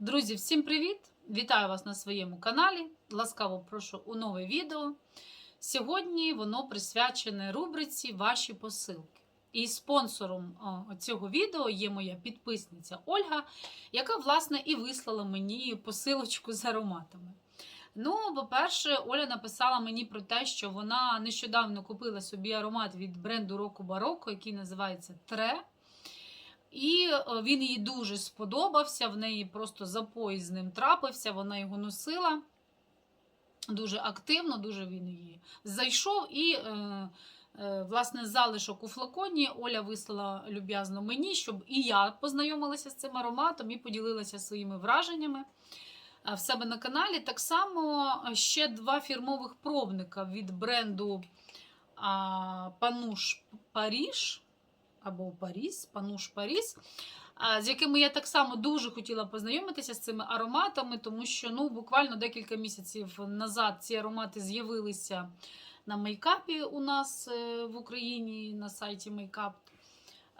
Друзі, всім привіт! Вітаю вас на своєму каналі. Ласкаво прошу у нове відео. Сьогодні воно присвячене рубриці Ваші посилки. І спонсором цього відео є моя підписниця Ольга, яка, власне, і вислала мені посилочку з ароматами. Ну, по-перше, Оля написала мені про те, що вона нещодавно купила собі аромат від бренду Року Бароко, який називається Тре. І е, він їй дуже сподобався, в неї просто запой з ним трапився, вона його носила дуже активно, дуже він її зайшов. І, е, е, власне, залишок у флаконі Оля вислала люб'язно мені, щоб і я познайомилася з цим ароматом і поділилася своїми враженнями в себе на каналі. Так само ще два фірмових пробника від бренду Пануш Паріж або Паріс, Пануш Паріс, з якими я так само дуже хотіла познайомитися з цими ароматами, тому що ну, буквально декілька місяців назад ці аромати з'явилися на мейкапі у нас е, в Україні на сайті Мейкап.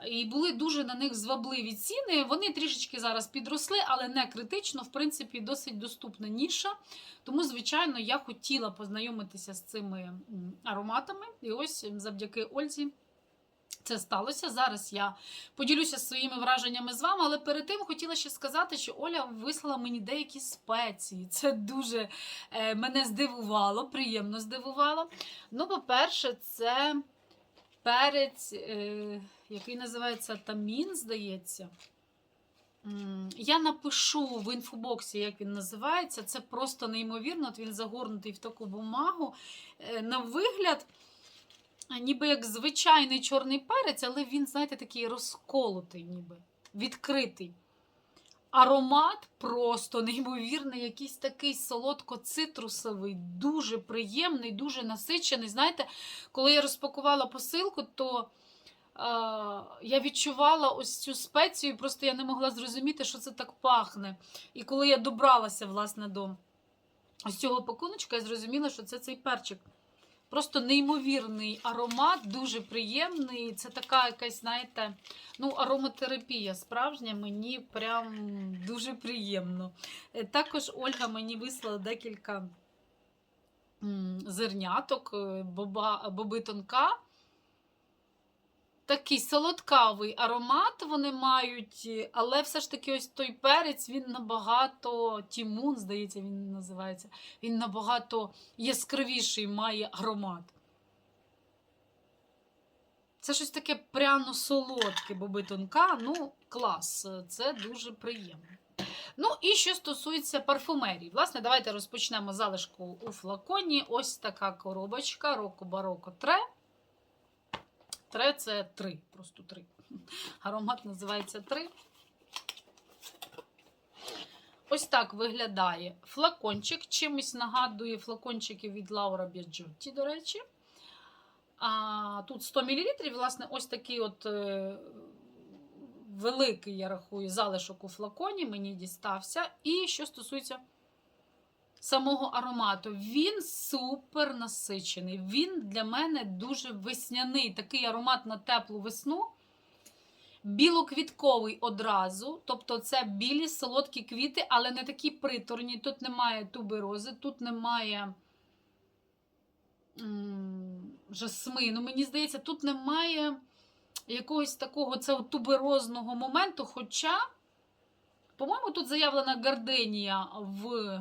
І були дуже на них звабливі ціни. Вони трішечки зараз підросли, але не критично. В принципі, досить доступна ніша. Тому, звичайно, я хотіла познайомитися з цими ароматами. І ось завдяки Ользі це сталося. Зараз я поділюся своїми враженнями з вами, але перед тим хотіла ще сказати, що Оля вислала мені деякі спеції. Це дуже е, мене здивувало, приємно здивувало. Ну, по-перше, це перець, е, який називається Тамін, здається. Я напишу в інфобоксі, як він називається. Це просто неймовірно. От він загорнутий в таку бумагу. Е, На вигляд, ніби як звичайний чорний перець, але він, знаєте, такий розколотий, ніби відкритий. Аромат просто неймовірний, якийсь такий солодко-цитрусовий, дуже приємний, дуже насичений. Знаєте, коли я розпакувала посилку, то е, я відчувала ось цю спецію, просто я не могла зрозуміти, що це так пахне. І коли я добралася, власне, до ось цього пакуночка, я зрозуміла, що це цей перчик. Просто неймовірний аромат, дуже приємний. Це така якась, знаєте, ну, ароматерапія справжня, мені прям дуже приємно. Е, Також Ольга мені вислала декілька зерняток, е, боба, боби тонка. Такий солодкавий аромат вони мають, е, але все ж таки ось той перець, він набагато, Тімун, здається, він називається, він набагато яскравіший має аромат. Це щось таке пряно-солодке, боби тонка. Ну, клас, це дуже приємно. Ну, і що стосується парфумерії. Власне, давайте розпочнемо залишку у флаконі. Ось така коробочка Роко Бароко Тре. Тре це три, просто три. Аромат називається три. Ось так виглядає флакончик. Чимось нагадує флакончики від Laura Biagiotti, до речі. А, тут 100 мл, власне, ось такий от е, великий, я рахую, залишок у флаконі мені дістався. І що стосується самого аромату, він супер насичений. Він для мене дуже весняний. Такий аромат на теплу весну. Білоквітковий одразу, тобто це білі солодкі квіти, але не такі приторні. Тут немає туберози, тут немає жасмину. Мені здається, тут немає якогось такого це туберозного моменту. Хоча, по-моєму, тут заявлена гарденія в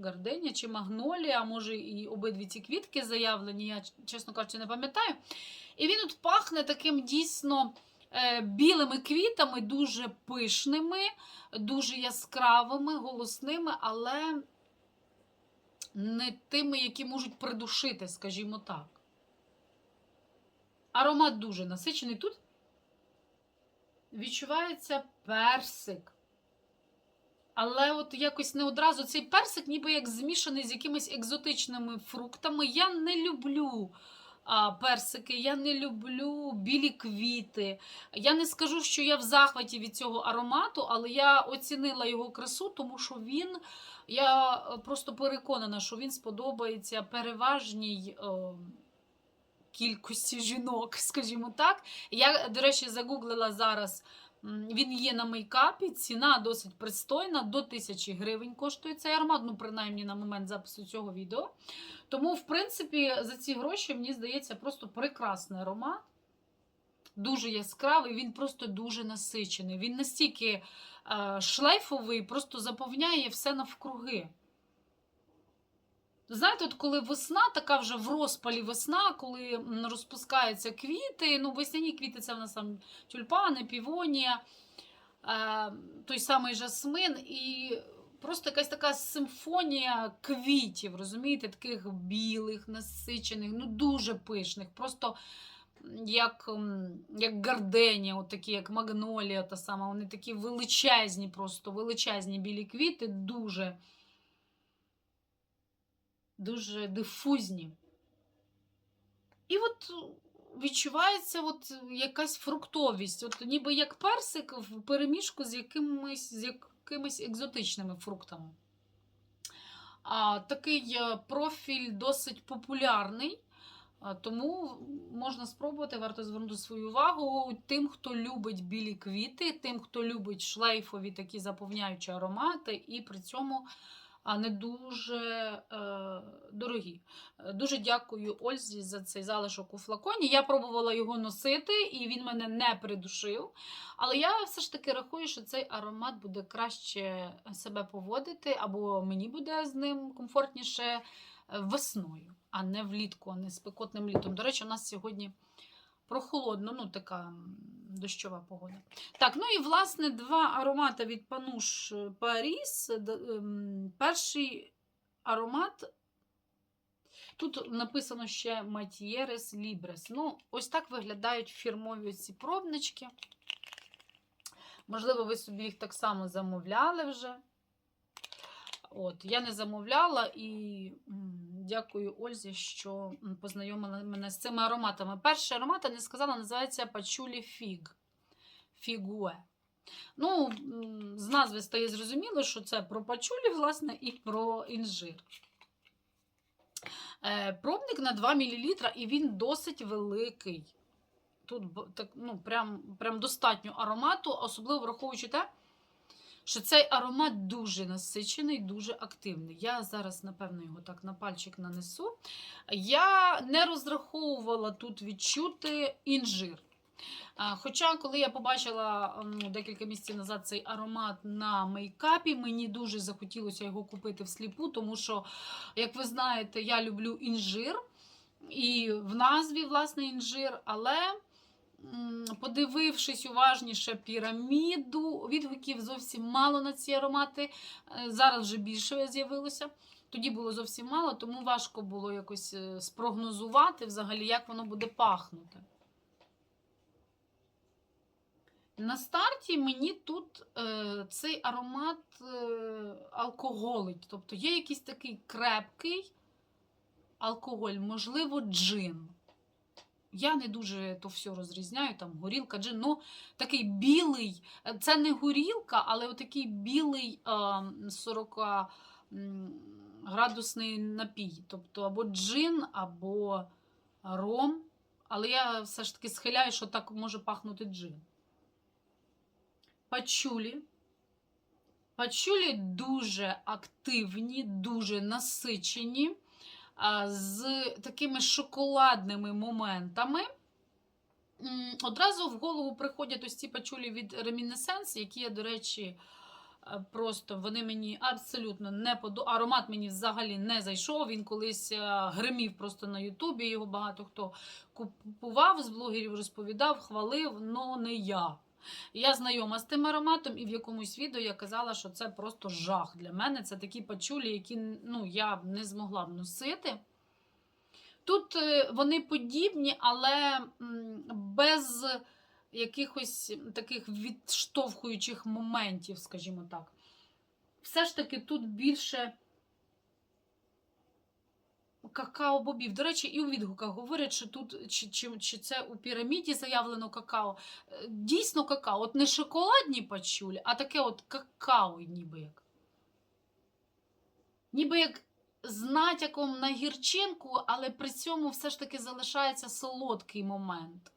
гарденія чи магнолія, а може і обидві ці квітки заявлені, я, чесно кажучи, не пам'ятаю. І він от пахне таким дійсно е, білими квітами, дуже пишними, дуже яскравими, голосними, але не тими, які можуть придушити, скажімо так. Аромат дуже насичений. Тут відчувається персик. Але от якось не одразу цей персик, ніби як змішаний з якимись екзотичними фруктами. Я не люблю а, персики, я не люблю білі квіти. Я не скажу, що я в захваті від цього аромату, але я оцінила його красу, тому що він, я е, просто переконана, що він сподобається переважній. Е, Кількості жінок, скажімо так. Я, до речі, загуглила зараз Він є на мейкапі, ціна досить пристойна, до 1000 гривень коштує цей аромат, ну, принаймні на момент запису цього відео. Тому, в принципі, за ці гроші, мені здається, просто прекрасний аромат. Дуже яскравий, він просто дуже насичений. Він настільки е, шлейфовий, просто заповняє все навкруги. Знаєте, от коли весна, така вже в розпалі весна, коли розпускаються квіти, ну весняні квіти це в нас там тюльпани, півонія, е, той самий жасмин, і просто якась така симфонія квітів, розумієте, таких білих, насичених, ну дуже пишних. Просто як, як гарденія, от такі, як магнолія, та сама, вони такі величезні, просто величезні білі квіти, дуже дуже дифузні. І от відчувається от якась фруктовість, от ніби як персик в переміжку з якимись, з якимись екзотичними фруктами. А, такий е, профіль досить популярний, тому можна спробувати, варто звернути свою увагу тим, хто любить білі квіти, тим, хто любить шлейфові такі заповняючі аромати, і при цьому не дуже е, дорогі. Е, Дуже дякую Ользі за цей залишок у флаконі. Я пробувала його носити, і він мене не придушив. Але я все ж таки рахую, що цей аромат буде краще себе поводити, або мені буде з ним комфортніше е, весною, а не влітку, а не спекотним літом. До речі, у нас сьогодні прохолодно, ну така дощова погода. Так, ну і власне два аромати від Пануш Паріс. Ем, Перший аромат. Тут написано ще Матієрес Лібрес. Ну, ось так виглядають фірмові ці пробнички. Можливо, ви собі їх так само замовляли вже. От, я не замовляла і дякую Ользі, що познайомила мене з цими ароматами. Перший аромат, я не сказала, називається Пачулі Фіг. Фігуе. Ну, з назви стає зрозуміло, що це про пачулі, власне, і про інжир. Е, пробник на 2 мл, і він досить великий. Тут так, ну, прям, прям достатньо аромату, особливо враховуючи те, що цей аромат дуже насичений, дуже активний. Я зараз, напевно, його так на пальчик нанесу. Я не розраховувала тут відчути інжир. Хоча, коли я побачила ну, декілька місяців назад цей аромат на мейкапі, мені дуже захотілося його купити всліпу, тому що, як ви знаєте, я люблю інжир, і в назві, власне, інжир, але подивившись уважніше піраміду, відгуків зовсім мало на ці аромати. Е, Зараз вже більше з'явилося. Тоді було зовсім мало, тому важко було якось е, спрогнозувати взагалі, як воно буде пахнути. На старті мені тут е, цей аромат е, алкоголить. Тобто є якийсь такий крепкий алкоголь, можливо, джин. Я не дуже то все розрізняю, там горілка, джин, ну такий білий, це не горілка, але отакий білий е, 40-градусний напій. Тобто або джин, або ром. Але я все ж таки схиляю, що так може пахнути джин. Пачулі. Пачулі дуже активні, дуже насичені, з такими шоколадними моментами. Одразу в голову приходять ось ці пачулі від Reminiscence, які я, до речі, е, просто вони мені абсолютно не подобаються. Аромат мені взагалі не зайшов. Він колись е, гримів просто на Ютубі. Його багато хто купував з блогерів, розповідав, хвалив, але не я. Я знайома з тим ароматом, і в якомусь відео я казала, що це просто жах для мене. Це такі пачулі, які ну, я б не змогла б носити. Тут е, вони подібні, але без якихось таких відштовхуючих моментів, скажімо так. Все ж таки тут більше какао-бобів. До речі, і у відгуках говорять, що тут чи, чи, чи це у піраміді заявлено какао. Е, Дійсно какао. От не шоколадні пачулі, а таке от какао, ніби як. Ніби як з натяком на гірчинку, але при цьому все ж таки залишається солодкий момент.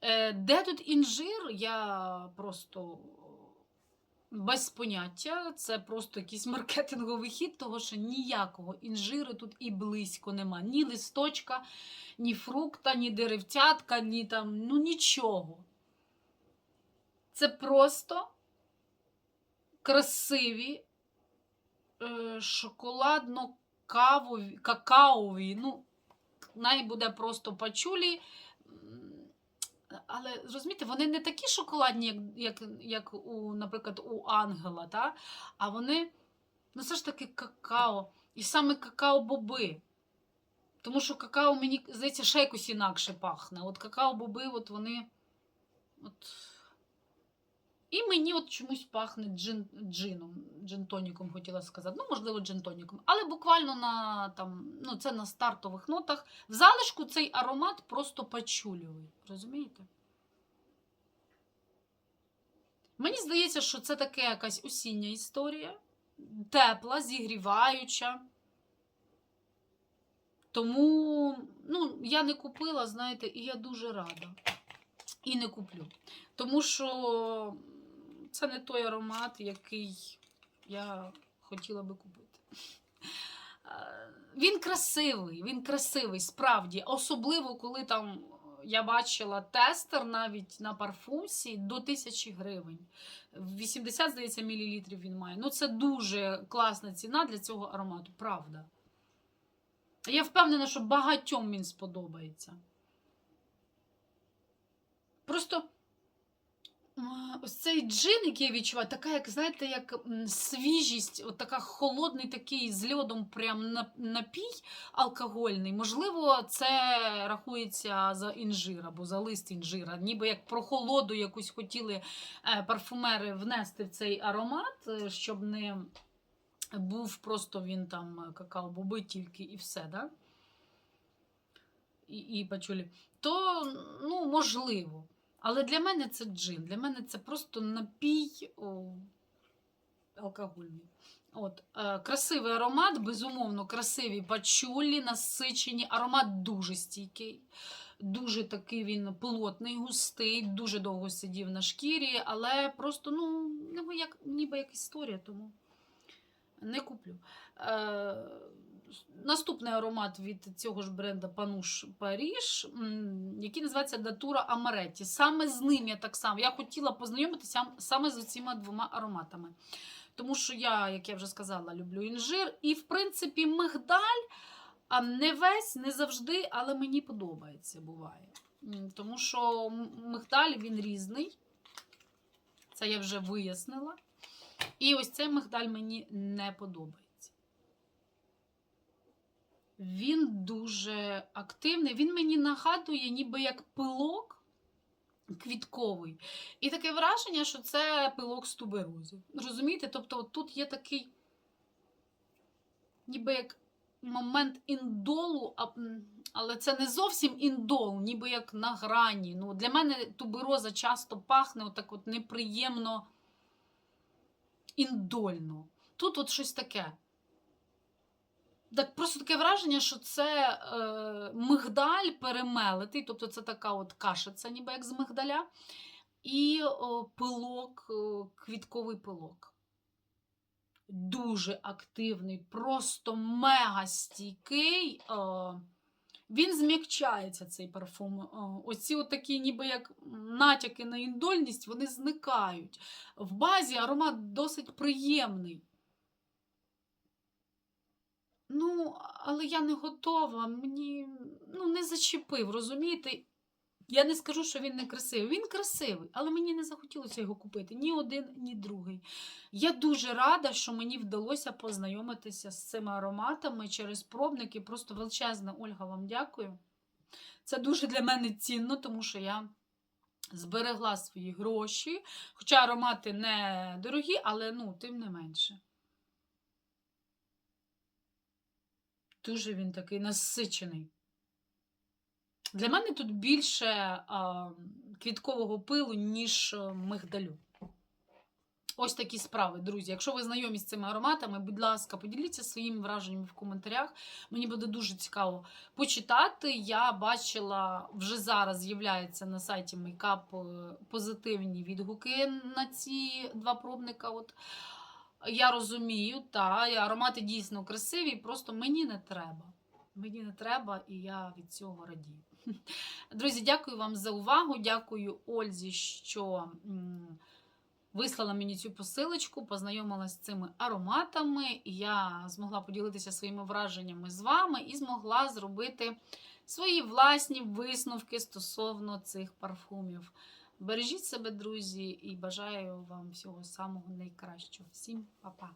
Е, Де тут інжир, я просто без поняття. Це просто якийсь маркетинговий хід, того що ніякого інжиру тут і близько нема. Ні листочка, ні фрукта, ні деревцятка, ні там, ну нічого. Це просто красиві е, шоколадно-кавові, какаові. Ну, най буде просто пачулі. Але розумієте, вони не такі шоколадні, як, як, як у, наприклад, у Ангела, та? а вони, ну все ж таки какао. І саме какао-боби. Тому що какао, мені здається, ще якось інакше пахне. От какао-боби, от вони. От... І мені от чомусь пахне джин, джином, джин-тоніком хотіла сказати. Ну, можливо, джин-тоніком. Але буквально на там, ну, це на стартових нотах. В залишку цей аромат просто пачульовий. Розумієте? Мені здається, що це таке якась осіння історія, тепла, зігріваюча. Тому ну, я не купила, знаєте, і я дуже рада. І не куплю. Тому що це не той аромат, який я хотіла би купити. Е, Він красивий, він красивий, справді. Особливо, коли там я бачила тестер навіть на парфумсі до 1000 гривень. 80, здається, мілілітрів він має. Ну, це дуже класна ціна для цього аромату, правда. Я впевнена, що багатьом він сподобається. Просто ось цей джин, який я відчуваю, така, як, знаєте, як свіжість, от така холодний такий з льодом прям напій алкогольний. Можливо, це рахується за інжир або за лист інжира. Ніби як прохолоду якусь хотіли е, парфумери внести в цей аромат, е, щоб не був просто він там е, какао-боби тільки і все, да? І, і пачулі. То, ну, можливо. Але для мене це джин. Для мене це просто напій о, алкогольний. От, е, красивий аромат, безумовно, красиві пачулі, насичені. Аромат дуже стійкий, дуже такий він плотний, густий, дуже довго сидів на шкірі, але просто, ну, ніби як, ніби як історія, тому не куплю. Е, Наступний аромат від цього ж бренда Пануш Паріж, який називається Датура Амаретті. Саме з ним я так само. Я хотіла познайомитися саме з цими двома ароматами. Тому що я, як я вже сказала, люблю інжир. І, в принципі, мигдаль, не весь, не завжди, але мені подобається, буває. Тому що мигдаль він різний. Це я вже вияснила. І ось цей мигдаль мені не подобається. Він дуже активний. Він мені нагадує, ніби як пилок квітковий. І таке враження, що це пилок з туберози. Розумієте? Тобто, тут є такий, ніби як момент індолу, але це не зовсім індол, ніби як на грані. Ну, для мене тубероза часто пахне отак от неприємно індольно. Тут от щось таке. Так просто таке враження, що це е, мигдаль перемелитий, тобто це така от кашиця, ніби як з мигдаля, і о, пилок, о, квітковий пилок. Дуже активний, просто мега стійкий. Е, він зм'якчається, цей парфум. Оці такі, ніби як натяки на індольність, вони зникають. В базі аромат досить приємний. Ну, але я не готова. Мені ну, не зачепив, розумієте? Я не скажу, що він не красивий. Він красивий, але мені не захотілося його купити ні один, ні другий. Я дуже рада, що мені вдалося познайомитися з цими ароматами через пробники. Просто величезна Ольга, вам дякую. Це дуже для мене цінно, тому що я зберегла свої гроші. Хоча аромати не дорогі, але ну, тим не менше. Дуже він такий насичений. Для мене тут більше а, квіткового пилу, ніж мигдалю. Ось такі справи, друзі. Якщо ви знайомі з цими ароматами, будь ласка, поділіться своїми враженнями в коментарях. Мені буде дуже цікаво почитати. Я бачила вже зараз з'являється на сайті Мейкап е, позитивні відгуки на ці два пробника. От я розумію, та аромати дійсно красиві, просто мені не треба. Мені не треба, і я від цього радію. Друзі, дякую вам за увагу. Дякую Ользі, що вислала мені цю посилочку, познайомилася з цими ароматами. І я змогла поділитися своїми враженнями з вами і змогла зробити свої власні висновки стосовно цих парфумів. Бережіть себе, друзі, і бажаю вам всього самого найкращого. Всім па-па!